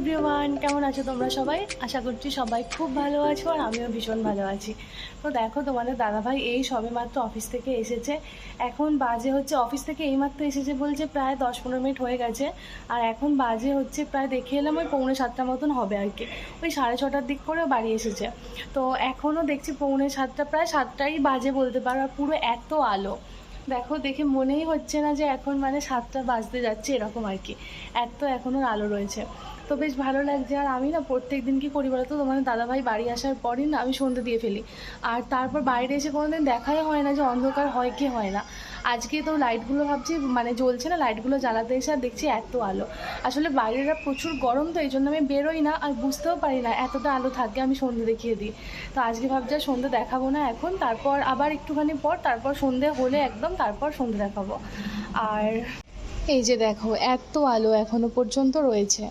Everyone কেমন আছো তোমরা সবাই? আশা করছি সবাই খুব ভালো আছো আর আমিও ভীষণ ভালো আছি। তো দেখো, তোমাদের দাদাভাই এই সবে মাত্র অফিস থেকে এসেছে। এখন বাজে হচ্ছে অফিস থেকে এইমাত্র এসেছে বলছে প্রায় দশ পনেরো মিনিট হয়ে গেছে। আর এখন বাজে হচ্ছে প্রায় দেখে এলাম ওই পৌনে সাতটা মতন হবে আর কি। ওই সাড়ে ছটার দিক করে বাড়ি এসেছে। তো এখনও দেখছি পৌনে সাতটা, প্রায় সাতটাই বাজে বলতে পারো আর পুরো এত আলো। দেখো, দেখে মনেই হচ্ছে না যে এখন মানে সাতটা বাজতে যাচ্ছে এরকম আর কি। এত এখনও আলো রয়েছে। তো বেশ ভালো লাগছে। আর আমি না প্রত্যেক দিন কি করি বলতো? তোমাদের দাদাভাই বাড়ি আসার পরই না আমি সন্ধে দিয়ে ফেলি। আর তারপর বাইরে এসে কোনো দিন দেখাই হয় না যে অন্ধকার হয় কি হয় না। আজকে তো লাইটগুলো ভাবছি মানে জ্বলছে না, লাইটগুলো জ্বালাতে এসে আর দেখছি এত আলো। আসলে বাইরেটা প্রচুর গরম তো এই জন্য আমি বেরোই না আর বুঝতেও পারি না এতটা আলো থাকে আমি সন্ধে দেখিয়ে দিই। তো আজকে ভাবছি আর সন্ধে দেখাবো না এখন, তারপর আবার একটুখানি পর, তারপর সন্ধে হলে একদম তারপর সন্ধে দেখাবো। আর এই যে দেখো, এত আলো এখনও পর্যন্ত রয়েছে।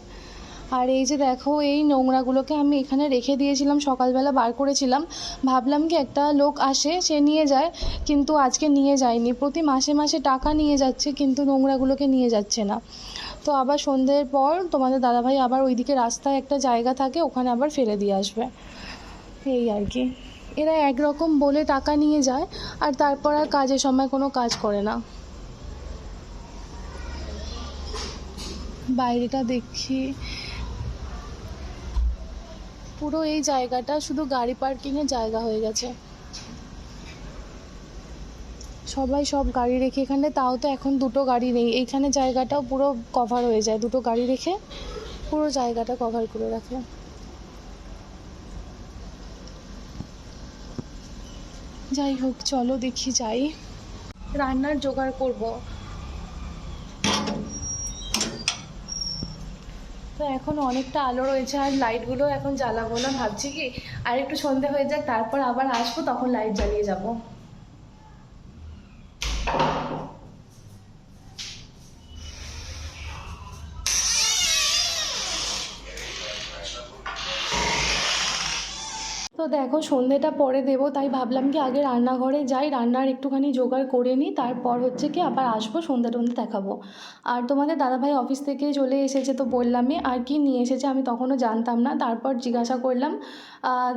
আর এই যে দেখো, এই নোংরাগুলোকে আমি এখানে রেখে দিয়েছিলাম, সকালবেলা বার করেছিলাম। ভাবলাম কি একটা লোক আসে, সে নিয়ে যায়, কিন্তু আজকে নিয়ে যায়নি। প্রতি মাসে মাসে টাকা নিয়ে যাচ্ছে, কিন্তু নোংরাগুলোকে নিয়ে যাচ্ছে না। তো আবার সন্ধ্যের পর তোমাদের দাদাভাই আবার ওইদিকে রাস্তায় একটা জায়গা থাকে, ওখানে আবার ফেলে দিয়ে আসবে। এই আর কি। এরা একরকম বলে টাকা নিয়ে যায়, আর তারপর আর কাজের সময় কোনো কাজ করে না। বাইরেটা দেখি। পুরো এই জায়গাটা শুধু গাড়ি পার্কিংয়ের জায়গা হয়ে গেছে। সবাই সব গাড়ি রেখে এখানে, তাও তো এখন দুটো গাড়ি নেই। এইখানে জায়গাটাও পুরো কভার হয়ে যায়। দুটো গাড়ি রেখে পুরো জায়গাটা কভার করে রাখে। যাই হোক, চলো দেখি যাই। রান্নার জোগাড় করব। তো এখন অনেকটা আলো রয়েছে আর লাইটগুলো এখন জ্বালাবো না, ভাবছি কি আর একটু সন্ধে হয়ে যাক, তারপর আবার আসব, তখন লাইট জ্বালিয়ে যাব। তো দেখো, সন্ধেটা পরে দেবো, তাই ভাবলাম কি আগে রান্নাঘরে যাই, রান্নার একটুখানি জোগাড় করে নিই, তারপর হচ্ছে কি আবার আসব সন্ধ্যা টন্ধে দেখাবো। আর তোমাদের দাদাভাই অফিস থেকে চলে এসেছে তো বললামই আর কি নিয়ে এসেছে, আমি তখনও জানতাম না। তারপর জিজ্ঞাসা করলাম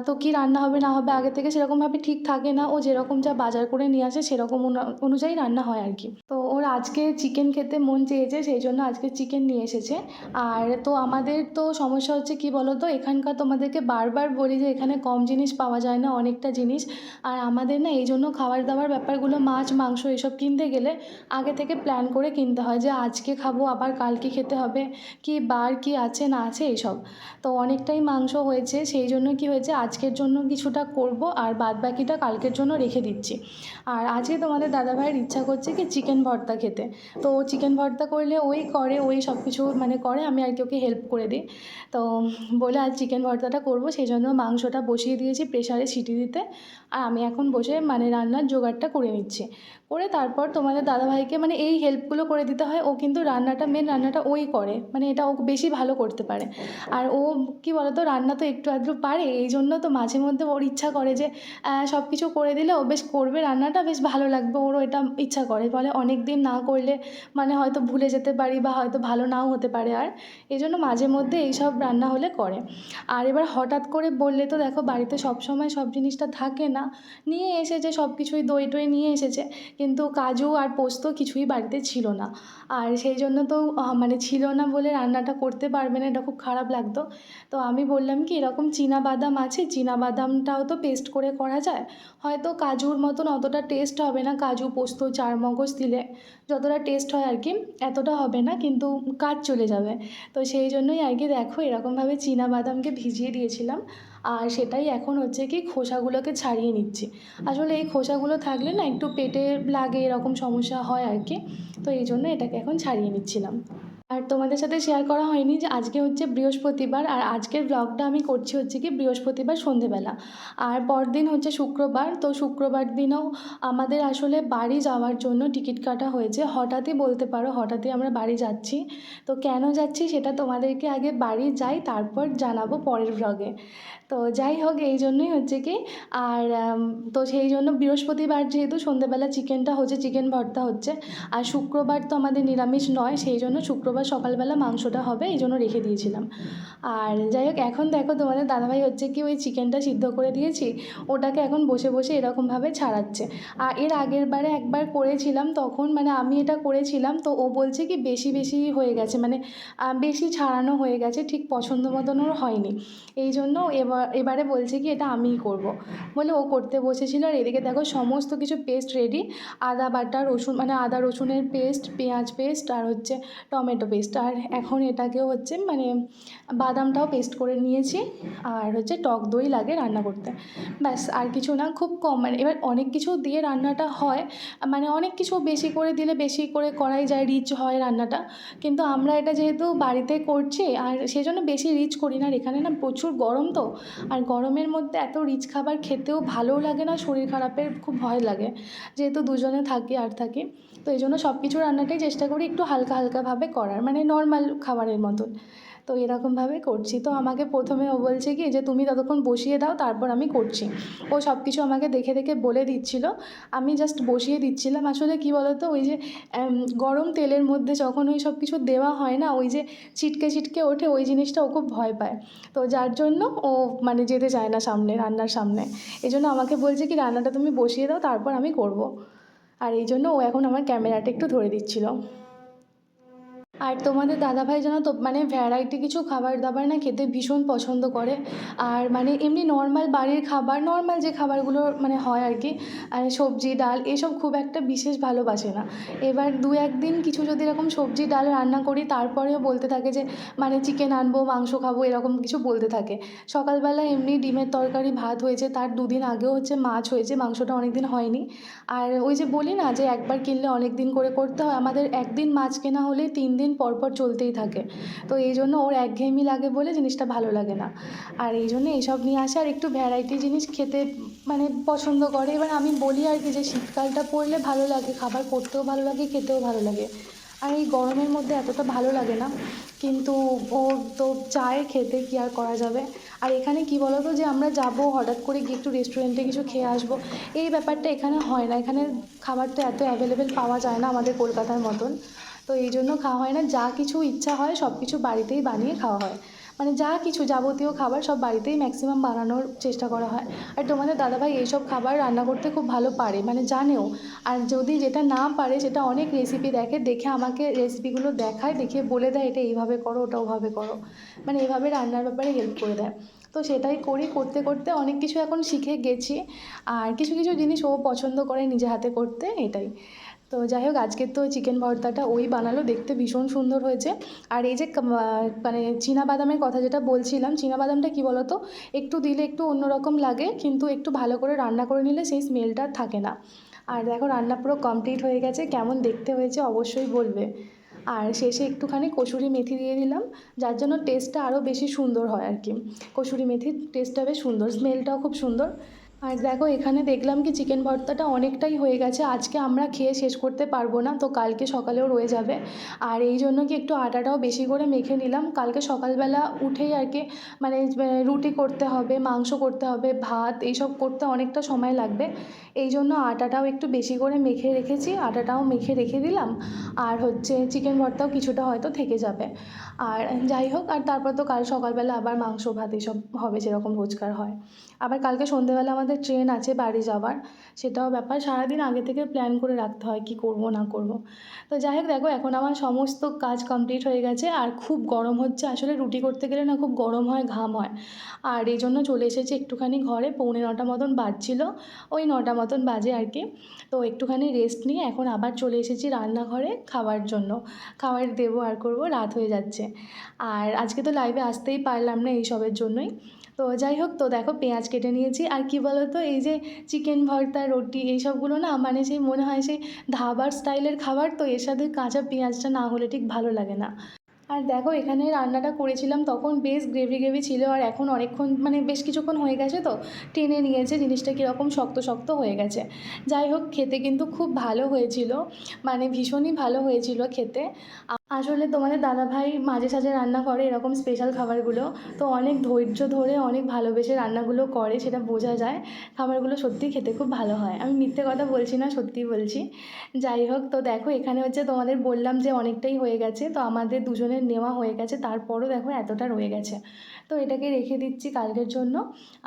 তো কী রান্না হবে না হবে আগে থেকে সেরকমভাবে ঠিক থাকে না। ও যেরকম যা বাজার করে নিয়ে আসে সেরকম অনুযায়ী রান্না হয় আর কি। তো ওর আজকে চিকেন খেতে মন চেয়েছে, সেই জন্য আজকে চিকেন নিয়ে এসেছে। আর তো আমাদের তো সমস্যা হচ্ছে কি বলো তো এখানকার তোমাদেরকে বারবার বলি যে এখানে কম জিনিস পাওয়া যায় না, অনেকটা জিনিস। আর আমাদের না এই জন্য খাবার দাবার ব্যাপারগুলো, মাছ, মাংস এসব কিনতে গেলে আগে থেকে প্ল্যান করে কিনতে হয় যে আজকে খাব, আবার কালকে খেতে হবে, কি বার কি আছে না আছে এইসব তো অনেকটাই মাংস হয়েছে, সেই জন্য কি হয়েছে, আজকের জন্য কিছুটা করব আর বাদ বাকিটা কালকের জন্য রেখে দিচ্ছি। আর আজকে তোমাদের দাদাভাইয়ের ইচ্ছা করছে কি চিকেন ভর্তা খেতে। তো চিকেন ভর্তা করলে ওই করে, ওই সব কিছু মানে করে, আমি আর কি ওকে হেল্প করে দিই। তো বলে আজ চিকেন ভর্তাটা করব, সেই জন্য মাংসটা বসিয়ে দিয়েছি প্রেশারে সিটি দিতে। আর আমি এখন বসে মানে রান্নার জোগাড়টা করে নিচ্ছি। করে তারপর তোমাদের দাদাভাইকে মানে এই হেল্পগুলো করে দিতে হয়, ও কিন্তু রান্নাটা মেন রান্নাটা ওই করে। মানে এটা ও বেশি ভালো করতে পারে। আর ও কি বলতো, রান্না তো একটু আধটু পারে এই জন্য তো মাঝে মধ্যে ওর ইচ্ছা করে যে সব কিছু করে দিলে ও বেশ করবে, রান্নাটা বেশ ভালো লাগবে, ওরও এটা ইচ্ছা করে। বলে অনেক দিন না করলে মানে হয়তো ভুলে যেতে পারি বা হয়তো ভালো নাও হতে পারে আর। এই জন্য মাঝে মধ্যে এইসব রান্না হলে করে। আর এবার হঠাৎ করে বললে তো দেখো বাড়িতে সব সময় সব জিনিসটা থাকে না। নিয়ে এসেছে সব কিছুই দই টই নিয়ে এসেছে। কিন্তু কাজু আর পোস্ত কিছুই বাড়িতে ছিল না। আর সেই জন্য তো মানে ছিল না বলে রান্নাটা করতে পারবে না, এটা খুব খারাপ লাগতো। তো আমি বললাম কি, এরকম চীনা বাদাম আছে, চীনা বাদামটাও তো পেস্ট করে করা যায়। হয়তো কাজুর মতন অতটা টেস্ট হবে না, কাজু, পোস্ত, চারমগজ দিলে। যতটা টেস্ট হয় আর কি, এতটা হবে না, কিন্তু কাজ চলে যাবে। তো সেই জন্যই আর কি দেখো, এরকমভাবে চীনা বাদামকে ভিজিয়ে দিয়েছিলাম। আর সেটাই এখন হচ্ছে কি খোসাগুলোকে ছাড়িয়ে নিচ্ছি। আসলে এই খোসাগুলো থাকলে না একটু পেটে লাগে, এরকম সমস্যা হয় আর কি। তো এই জন্য এটাকে এখন ছাড়িয়ে নিচ্ছিলাম। আর তোমাদের সাথে শেয়ার করা হয়নি যে আজকে হচ্ছে বৃহস্পতিবার আর আজকের ব্লগটা আমি করছি হচ্ছে কি বৃহস্পতিবার সন্ধেবেলা। আর পরদিন হচ্ছে শুক্রবার, তো শুক্রবার দিনও আমাদের আসলে বাড়ি যাওয়ার জন্য টিকিট কাটা হয়েছে। হঠাৎই বলতে পারো, হঠাৎই আমরা বাড়ি যাচ্ছি। তো কেন যাচ্ছি সেটা তোমাদেরকে আগে বাড়ি যাই, তারপর জানাব পরের ব্লগে তো যাই হোক, এই জন্যই হচ্ছে কি, আর তো সেই জন্য বৃহস্পতিবার যেহেতু সন্ধেবেলা চিকেনটা হচ্ছে চিকেন ভর্তা হচ্ছে। আর শুক্রবার তো আমাদের নিরামিষ নয়, সেই জন্য শুক্রবার আবার সকালবেলা মাংসটা হবে, এই জন্য রেখে দিয়েছিলাম। আর যাই হোক, এখন দেখো তোমাদের দাদাভাই হচ্ছে কি ওই চিকেনটা সিদ্ধ করে দিয়েছি, ওটাকে এখন বসে বসে এরকমভাবে ছাড়াচ্ছে। আর এর আগের বারে একবার করেছিলাম, তখন মানে আমি এটা করেছিলাম, তো ও বলছে কি বেশি বেশি হয়ে গেছে মানে বেশি ছাড়ানো হয়ে গেছে, ঠিক পছন্দ মতন ওর হয়নি। এই জন্য এবার এবারে বলছে কি এটা আমিই করব। বলে ও করতে বসেছিল, আর এদিকে দেখো সমস্ত কিছু পেস্ট রেডি আদা, বাটা, রসুন মানে আদা, রসুনের পেস্ট পেঁয়াজ পেস্ট আর হচ্ছে টমেটো পেস্ট আর এখন এটাকেও হচ্ছে মানে বাদামটাও পেস্ট করে নিয়েছি, আর হচ্ছে টক দই লাগে রান্না করতে। ব্যাস, আর কিছু না, খুব কম মানে এবার অনেক কিছু দিয়ে রান্নাটা হয় মানে অনেক কিছু বেশি করে দিলে বেশি করে করাই যায় রিচ হয় রান্নাটা। কিন্তু আমরা এটা যেহেতু বাড়িতে করছি, আর সেই জন্য বেশি রিচ করি না, আর এখানে না প্রচুর গরম তো, আর গরমের মধ্যে এত রিচ খাবার খেতেও ভালোও লাগে না, শরীর খারাপের খুব ভয় লাগে। যেহেতু দুজনে থাকি, আর থাকি। তো এই জন্য সব কিছু রান্নাটাই চেষ্টা করি একটু হালকা হালকাভাবে করার মানে নর্মাল খাবারের মতন। তো এরকমভাবে করছি। তো আমাকে প্রথমে ও বলছে কি, যে তুমি ততক্ষণ বসিয়ে দাও, তারপর আমি করছি। ও সব কিছু আমাকে দেখে দেখে বলে দিচ্ছিল। আমি জাস্ট বসিয়ে দিচ্ছিলাম। আসলে কি বলতো, ওই যে গরম তেলের মধ্যে যখন ওই সব কিছু দেওয়া হয় না, ওই যে ছিটকে ছিটকে ওঠে, ওই জিনিসটা ও খুব ভয় পায়। তো যার জন্য ও মানে যেতে চায় না সামনে, রান্নার সামনে। এই জন্য আমাকে বলছে কি, রান্নাটা তুমি বসিয়ে দাও, তারপর আমি করব। আর এই জন্য ও এখন আমার ক্যামেরাটা একটু ধরে দিচ্ছিল। আর তোমাদের দাদাভাই জানো তো মানে ভ্যারাইটি কিছু খাবার দাবার না খেতে ভীষণ পছন্দ করে। আর মানে এমনি নর্মাল বাড়ির খাবার নর্মাল যে খাবারগুলো মানে হয় আর কি সবজি, ডাল, এসব খুব একটা বিশেষ ভালোবাসে না। এবার দু একদিন কিছু যদি এরকম সবজি, ডাল রান্না করি, তারপরেও বলতে থাকে যে মানে চিকেন আনব, মাংস খাব, এরকম কিছু বলতে থাকে। সকালবেলা এমনি ডিমের তরকারি, ভাত হয়েছে, তার দুদিন আগেও হচ্ছে মাছ হয়েছে, মাংসটা অনেক দিন হয়নি। আর ওই যে বলি না যে, একবার কিনলে অনেক দিন করে করতে হয়, আমাদের একদিন মাছ কেনা হলে তিন দিন পর পর চলতেই থাকে। তো এই জন্য ওর একঘেয়েমি লাগে বলে জিনিসটা ভালো লাগে না। আর এই জন্য এইসব নিয়ে আসে আর একটু ভ্যারাইটি জিনিস খেতে মানে পছন্দ করে। এবার আমি বলি আর কি যে শীতকালটা পড়লে ভালো লাগে, খাবার করতেও ভালো লাগে, খেতেও ভালো লাগে। আর এই গরমের মধ্যে এতটা ভালো লাগে না। কিন্তু ও তো চায় খেতে কি আর করা যাবে? আর এখানে কি বলো তো যে আমরা যাব হঠাৎ করে গিয়ে একটু রেস্টুরেন্টে কিছু খেয়ে আসব। এই ব্যাপারটা এখানে হয় না। এখানে খাবার তো এত অ্যাভেলেবেল পাওয়া যায় না আমাদের কলকাতার মতন। তো এই জন্য খাওয়া হয় না। যা কিছু ইচ্ছা হয় সব কিছু বাড়িতেই বানিয়ে খাওয়া হয়। মানে যা কিছু যাবতীয় খাবার সব বাড়িতেই ম্যাক্সিমাম বানানোর চেষ্টা করা হয়। আর তোমাদের দাদাভাই এইসব খাবার রান্না করতে খুব ভালো পারে মানে জানেও। আর যদি যেটা না পারে, সেটা অনেক রেসিপি দেখে দেখে আমাকে রেসিপিগুলো দেখায় দেখিয়ে বলে দেয়, এটা এইভাবে করো, ওটা ওভাবে করো। মানে এভাবে রান্নার ব্যাপারে হেল্প করে দেয়। তো সেটাই করি, করতে করতে অনেক কিছু এখন শিখে গেছি। আর কিছু কিছু জিনিস ও পছন্দ করে নিজে হাতে করতে, এটাই। তো যাই হোক আজকের তো চিকেন ভর্তাটা ওই বানালো, দেখতে ভীষণ সুন্দর হয়েছে। আর এই যে মানে চীনা বাদামের কথা যেটা বলছিলাম, চীনা বাদামটা কী বলতো? একটু দিলে একটু অন্যরকম লাগে, কিন্তু একটু ভালো করে রান্না করে নিলে সেই স্মেলটা থাকে না। আর দেখো, রান্না পুরো কমপ্লিট হয়ে গেছে, কেমন দেখতে হয়েছে অবশ্যই বলবে। আর শেষে একটুখানি কসুরি মেথি দিয়ে দিলাম, যার জন্য টেস্টটা আরও বেশি সুন্দর হয় আর কি। কসুরি মেথির টেস্টটা বেশ সুন্দর স্মেলটাও খুব সুন্দর। আর দেখো, এখানে দেখলাম কি চিকেন ভর্তাটা অনেকটাই হয়ে গেছে। আজকে আমরা খেয়ে শেষ করতে পারব না, তো কালকে সকালেও রয়ে যাবে। আর এই জন্য কি একটু আটাটাও বেশি করে মেখে নিলাম। কালকে সকালবেলা উঠেই আর কি মানে রুটি করতে হবে, মাংস করতে হবে, ভাত, এইসব করতে অনেকটা সময় লাগবে। এই জন্য আটাটাও একটু বেশি করে মেখে রেখেছি, আটাটাও মেখে রেখে দিলাম। আর হচ্ছে চিকেন ভর্তাও কিছুটা হয়তো থেকে যাবে। আর যাই হোক, আর তারপর তো কাল সকালবেলা আবার মাংস, ভাত, এইসব হবে যেরকম রোজকার হয়। আবার কালকে সন্ধেবেলা আমাদের ট্রেন আছে বাড়ি যাওয়ার, সেটাও ব্যাপার। সারাদিন আগে থেকে প্ল্যান করে রাখতে হয় কি করব, না করব। তো যাই হোক, দেখো, এখন আমার সমস্ত কাজ কমপ্লিট হয়ে গেছে। আর খুব গরম হচ্ছে। আসলে রুটি করতে গেলে না, খুব গরম হয়, ঘাম হয়। আর এই জন্য চলে এসেছি একটুখানি ঘরে। পৌনে নটা মতন বাজছিল, ওই নটা মতন বাজে আর কি। তো একটুখানি রেস্ট নিয়ে এখন আবার চলে এসেছি রান্নাঘরে খাওয়ার জন্য। খাবার দেবো আর করব, রাত হয়ে যাচ্ছে। আর আজকে তো লাইভে আসতেই পারলাম না এইসবের জন্যই। তো যাই হোক, তো দেখো পেঁয়াজ কেটে নিয়েছি। আর কি বলো তো এই যে চিকেন ভর্তা, রুটি, এইসবগুলো না মানে সেই মনে হয় সেই ধাবার স্টাইলের খাবার, তো এর সাথে কাঁচা পেঁয়াজটা না হলে ঠিক ভালো লাগে না। আর দেখো, এখানে রান্নাটা করেছিলাম, তখন বেশ গ্রেভি গ্রেভি ছিল, আর এখন অনেকক্ষণ মানে বেশ কিছুক্ষণ হয়ে গেছে তো, টেনে নিয়েছে, জিনিসটা কীরকম শক্ত শক্ত হয়ে গেছে। যাই হোক, খেতে কিন্তু খুব ভালো হয়েছিল মানে ভীষণই ভালো হয়েছিল খেতে। আসলে তোমাদের দাদাভাই মাঝে সাঝে রান্না করে এরকম স্পেশাল খাবারগুলো। তো অনেক ধৈর্য ধরে অনেক ভালোবেসে রান্নাগুলো করে, সেটা বোঝা যায়। খাবারগুলো সত্যিই খেতে খুব ভালো হয়। আমি মিথ্যে কথা বলছি না, সত্যিই বলছি। যাই হোক, তো দেখো, এখানে হচ্ছে তোমাদের বললাম যে অনেকটাই হয়ে গেছে। তো আমাদের দুজনের নেওয়া হয়ে গেছে, তারপরও দেখো এতটা রয়ে গেছে। তো এটাকে রেখে দিচ্ছি কালকের জন্য।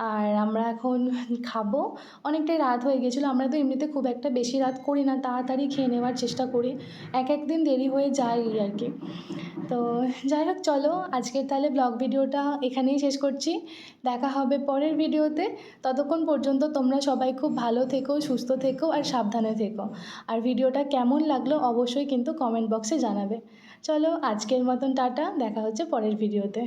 আর আমরা এখন খাব। অনেকটাই রাত হয়ে গেছিল, আমরা তো এমনিতে খুব একটা বেশি রাত করি না, তাড়াতাড়ি খেয়ে নেওয়ার চেষ্টা করি। এক এক দিন দেরি হয়ে যায় আর কি তো যাই হোক, চলো আজকের তাহলে ব্লগ ভিডিওটা এখানেই শেষ করছি। দেখা হবে পরের ভিডিওতে। ততক্ষণ পর্যন্ত তোমরা সবাই খুব ভালো থেকো, সুস্থ থেকো আর সাবধানে থেকো। আর ভিডিওটা কেমন লাগল অবশ্যই কিন্তু কমেন্ট বক্সে জানাবে। চলো আজকের মতন টাটা, দেখা হচ্ছে পরের ভিডিওতে।